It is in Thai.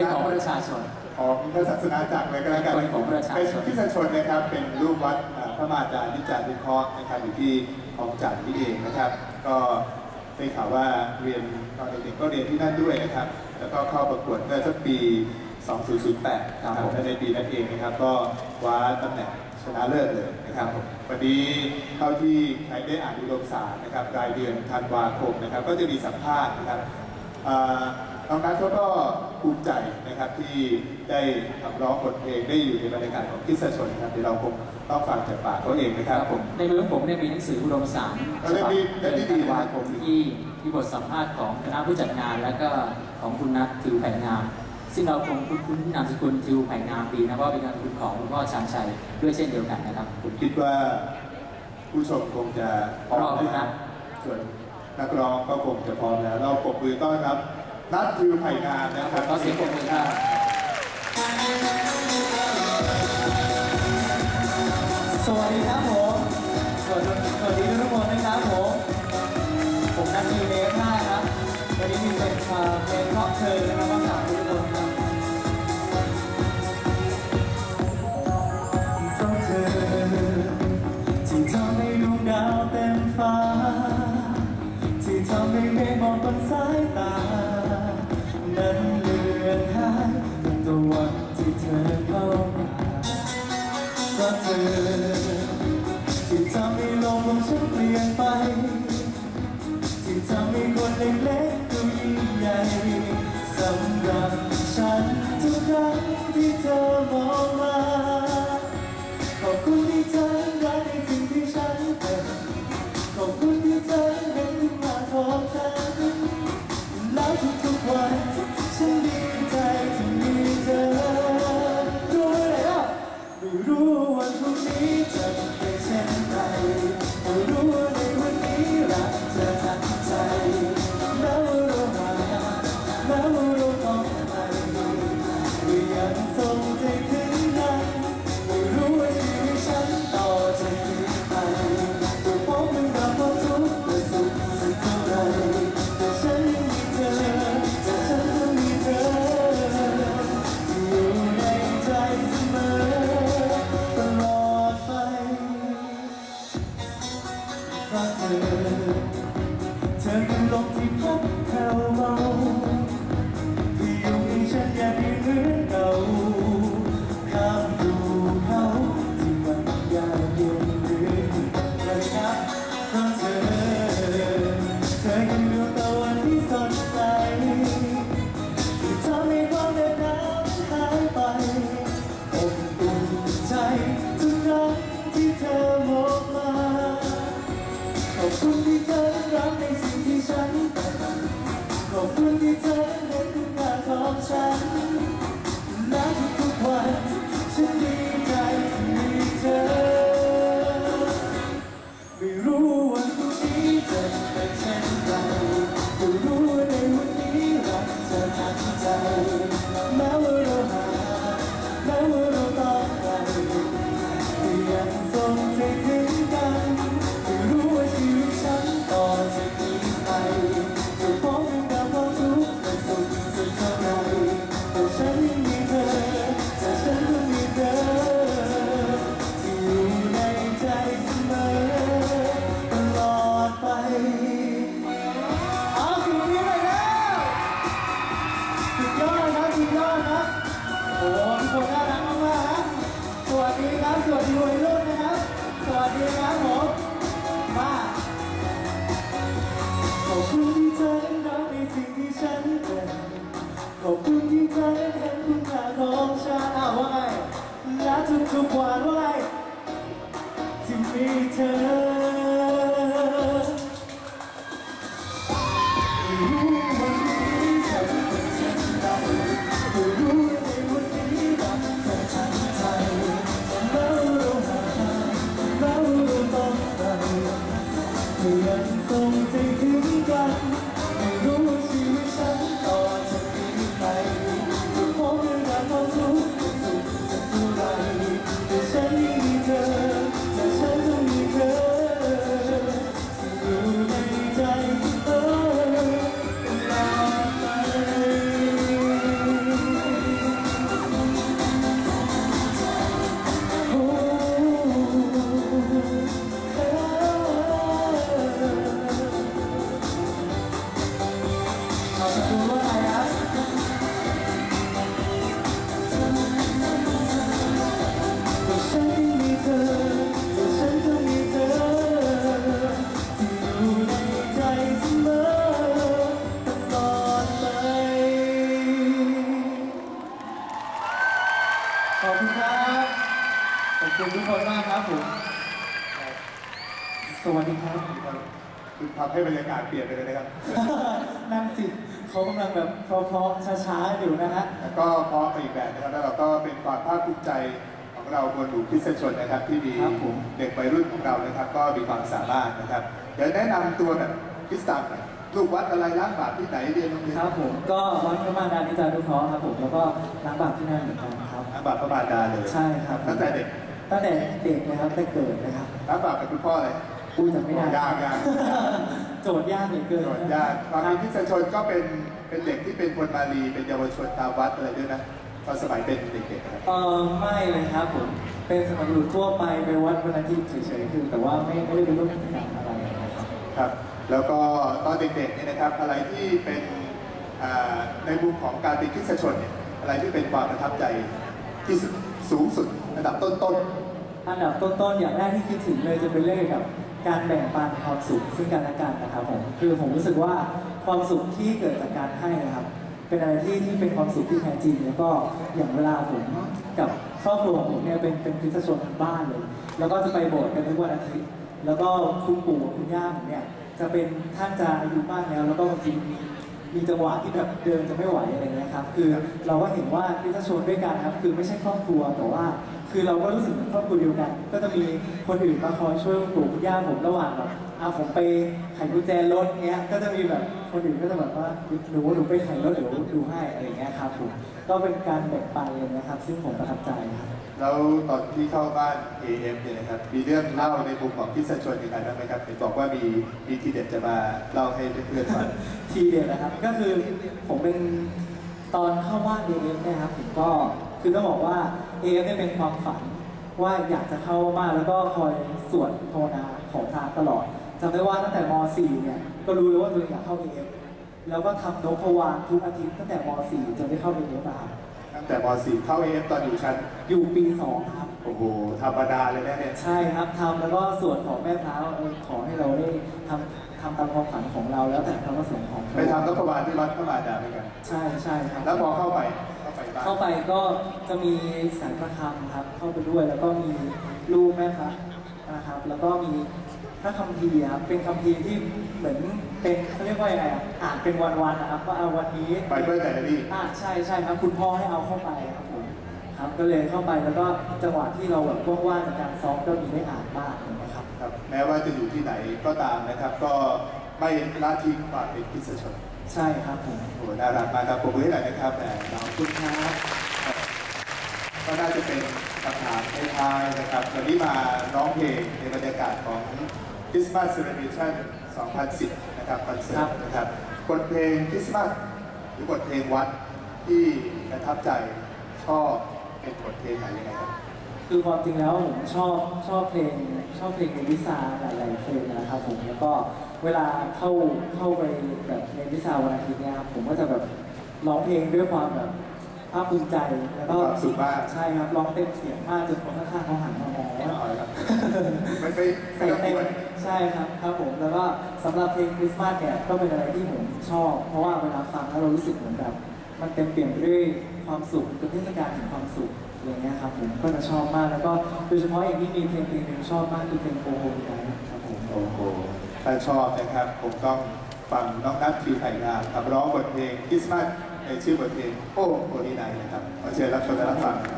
เป็นของประชาชน ของพระศาสนาจักรเลยก็แล้วกันเป็นของประชาชน เป็นคริสตชนนะครับ เป็นรูปวัดเอ่อพระมาจาริจาริเคราะห์นะครับอยู่ที่คลองจันทน์นี่เองนะครับ ก็ได้ข่าวว่าเรียนตอนเด็กๆก็เรียนที่นั่นด้วยนะครับ แล้วก็เข้าประกวดเมื่อสักปี 2008นะครับและในปีนั้นเองนะครับ ก็คว้าตำแหน่งชนะเลิศเลยนะครับวันนี้เท่าที่ใครได้อ่านอุดมสารนะครับรายเดือนธันวาคมนะครับ ก็จะมีสัมภาษณ์นะครับอ่า น้องนัทเขาก็ภูมิใจนะครับที่ได้ขับร้องบทเพลงได้อยู่ในบรรยากาศของคริสตชนนะครับเดี๋ยวเราคงต้องฟังจากปากเขาเองนะครับผม ในมือของผมเนี่ยมีหนังสืออุดมสารเอาเล่มนี้เล่มนี้ดีธันวานะคมที่ที่บทสัมภาษณ์ของคณะผู้จัดงาน แล้วก็ของคุณนัททิวไผ่งาม ซึ่งเราคงคุ้นๆนามสกุลทิวไผ่งามดีนะเพราะว่าเป็นนามสกุลของคุณพ่อชานชัยด้วยเช่นเดียวกันนะครับ ผมคิดว่าผู้ชมคงจะพร้อมรอคุณนันะทส่วนนักร้องก็คงจะพร้อมแล้ว เราปรบมือต้อนรับ นัททิวไผ่งานนะครับก็เสียงปรบมือครับสวัสดีครับผมสวัสดีสวัสดีทุกคนนะครับผม ผมนัททีเมฆห้าครับ วันนี้มีเป็นเอ่อเพลงเพราะเธอนะครับำให้บรรยากาศเปลี่ยนไปเลยนะครับ นั่งสิเขากำลังแบบเพราะๆช้าๆอยู่นะฮะ แล้วก็เพราะไปอีกแบบนะครับแล้วเราก็เป็นความภาคภูมิใจของเราบนหมู่คริสตชนนะครับ ที่มีครับผม เด็กวัยรุ่นของเรานะครับ ก็มีความสามารถนะครับ เดี๋ยวแนะนำตัวแบบคริสตันหน่อยลูกวัดอะไรล้างบาปที่ไหนเรียนโรงเรียนครับผมก็วัดพระมารดานิจานุเคราะห์ครับผมแล้วก็ล้างบาปที่นั่นเหมือนกันครับ ล้างบาปพระบาดาเลยใช่ครับ ตั้งแต่เด็กตั้งแต่เด็กนะครับแต่เกิดนะครับล้างบาปกับคุณพ่อเลย อุ้ยจำไม่ได้ยากยาก โจทย์ยากเหลือเกินโจทย์ยากความเป็นคริสตชนก็เป็นเป็นเด็กที่เป็นคนบาลีเป็นเยาวชนตามวัดอะไรด้วยนะตอนสมัยเป็นเด็กๆนะครับเออไม่เลยครับผม เป็นสมัครหลุดทั่วไปไปวัดวันอาทิตย์เฉยๆคือ แต่ว่าไม่ไม่ได้เป็นร่วมกิจกรรมอะไรนะครับครับ แล้วก็ตอนเด็กๆเนี่ยนะครับ อะไรที่เป็นอ่าในมุมของการเป็นคริสตชนเนี่ยอะไรที่เป็นความประทับใจที่สุดสูงสุดระดับต้นอันดับต้นๆอย่างแรกที่คิดถึงเลยจะเป็นเรื่องเกี่ยวกับ การแบ่งปันความสุขซึ่งกันและกันนะครับผมคือผมรู้สึกว่าความสุขที่เกิดจากการให้นะครับ เป็นอะไรที่ที่เป็นความสุขที่แท้จริง แล้วก็อย่างเวลาผมกับครอบครัวของผมเนี่ยเป็นเป็นคริสตชนทั้งบ้านเลย แล้วก็จะไปโบสถ์กันทุกวันอาทิตย์แล้วก็คุณปู่คุณย่าผมเนี่ยจะเป็นท่านจะอายุมากแล้ว แล้วก็บางทีมี มีจังหวะที่แบบเดินจะไม่ไหวอะไรเงี้ยครับคือเราก็เห็นว่าคริสตชนด้วยกันครับคือไม่ใช่ครอบครัวแต่ว่า คือเราก็รู้สึกเหมือนครอบครัวเดียวกัน ก็จะมีคนอื่นมาคอยช่วยคุณปู่ย่าผมระหว่างแบบ อาผมไปไขกุญแจรถเงี้ย ก็จะมีแบบคนอื่นก็จะแบบว่าหนูหนูไปไขรถเดี๋ยวดูให้อะไรเงี้ยครับผมก็เป็นการแบ่งปันเลยนะครับ ซึ่งผมประทับใจครับๆแล้วตอนที่เข้าบ้าน AM เนี่ยนะครับมีเรื่องเล่าในมุมของคริสตชนยังไงบ้างไหมครับเห็นบอกว่ามีมีทีเด็ดจะมาเล่าให้เพื่อนๆฟังทีเดียวนะครับ ก็คือผมเป็นตอนเข้าบ้านเอฟเนี่ยครับผมก็คือต้องบอกว่าเอฟเนี่ยเป็นความฝันว่าอยากจะเข้าบ้านแล้วก็คอยสวดภาวนาขอทานตลอด จำได้ว่าตั้งแต่ม .4 เนี่ยก็รู้เลยว่าตัวเองอยากเข้าเอฟแล้วก็ทำนพวานทุกอาทิตย์ตั้งแต่ม .4 จนได้เข้าเอฟมาครับตั้งแต่ม .4 เข้า AM ตอนอยู่ชั้น อยู่ปีสองครับ โอ้โห ธรรมดาเลยนะเนี่ย ใช่ครับทำแล้วก็สวดขอแม่พระว่าเออขอให้เราได้ทำทำตามความฝันของเราแล้วแต่พระประสงค์ของไปทำรัฐบาลที่วัดพระมารดาเหมือนกัน ใช่ใช่ครับ แล้วพอเข้าไป เข้าไปบ้านเข้าไปก็จะมีสายประคำครับ เข้าไปด้วยแล้วก็มีรูปแม่พระนะครับ แล้วก็มี พระคัมภีร์ครับเป็นคัมภีร์ที่เหมือนเป็นเขาเรียกว่ายังไงอะอ่านเป็นวันๆนะครับว่าเอาวันนี้ไปเพื่อแต่ละที่อ่าใช่ใช่ครับ คุณพ่อให้เอาเข้าไปครับผมครับก็เลยเข้าไปแล้วก็จังหวะที่เราแบบว่างๆจากการซ้อมก็มีได้อ่านบ้างนะครับครับ แม้ว่าจะอยู่ที่ไหนก็ตามนะครับ ก็ไม่ละทิ้งความเป็นคริสตชนใช่ครับผมโอ้โหน่ารักมากครับผมมือให้หน่อยนะครับแหมน้องขอบคุณครับก็น่าจะเป็นคำถามท้ายๆนะครับวันนี้มาร้องเพลงในบรรยากาศของ Christmas Celebration 2010 นะครับคอนเสิร์ตนะครับบทเพลงคริสต์มาสหรือบทเพลงวัดที่ประทับใจชอบเป็นบทเพลงไหนยังไงครับ คือความจริงแล้วผมชอบชอบเพลงชอบเพลงในวิซาหลายๆเพลงนะครับผมแล้วก็เวลาเข้าเข้าไปแบบในวิซาวันอาทิตย์เนี่ยครับผมก็จะแบบร้องเพลงด้วยความแบบ ภาคภูมิใจแล้วก็ความสุขมาก ใช่ครับร้องเต็มเสียงมากจนคนข้างๆเขาหันมามองไม่ว่าเอาเลยครับไม่ไม่ไม่ใส่ต้องเต็กมวนใช่ครับครับผมแล้วก็สำหรับเพลงคริสต์มาสเนี่ยก็เป็นอะไรที่ผมชอบ เพราะว่าเวลาฟังแล้วเรารู้สึกเหมือนแบบ มันเต็มเปี่ยมไปด้วยความสุขเป็นเทศกาลแห่งความสุขอะไรเงี้ยครับผมก็จะชอบมากแล้วก็โดยเฉพาะอย่างที่มีเพลงเพลงหนึ่งชอบมากคือเพลงโกโฮมไดครับผมโอ้โหถ้าชอบนะครับ ผมต้องฟังน้องนัททีไถ่งามขับร้องบทเพลงคริสต์มาส ในชื่อบทเพลงโอ้โหนี่ไนนะครับขอเชิญรับชมและรับฟังนะครับ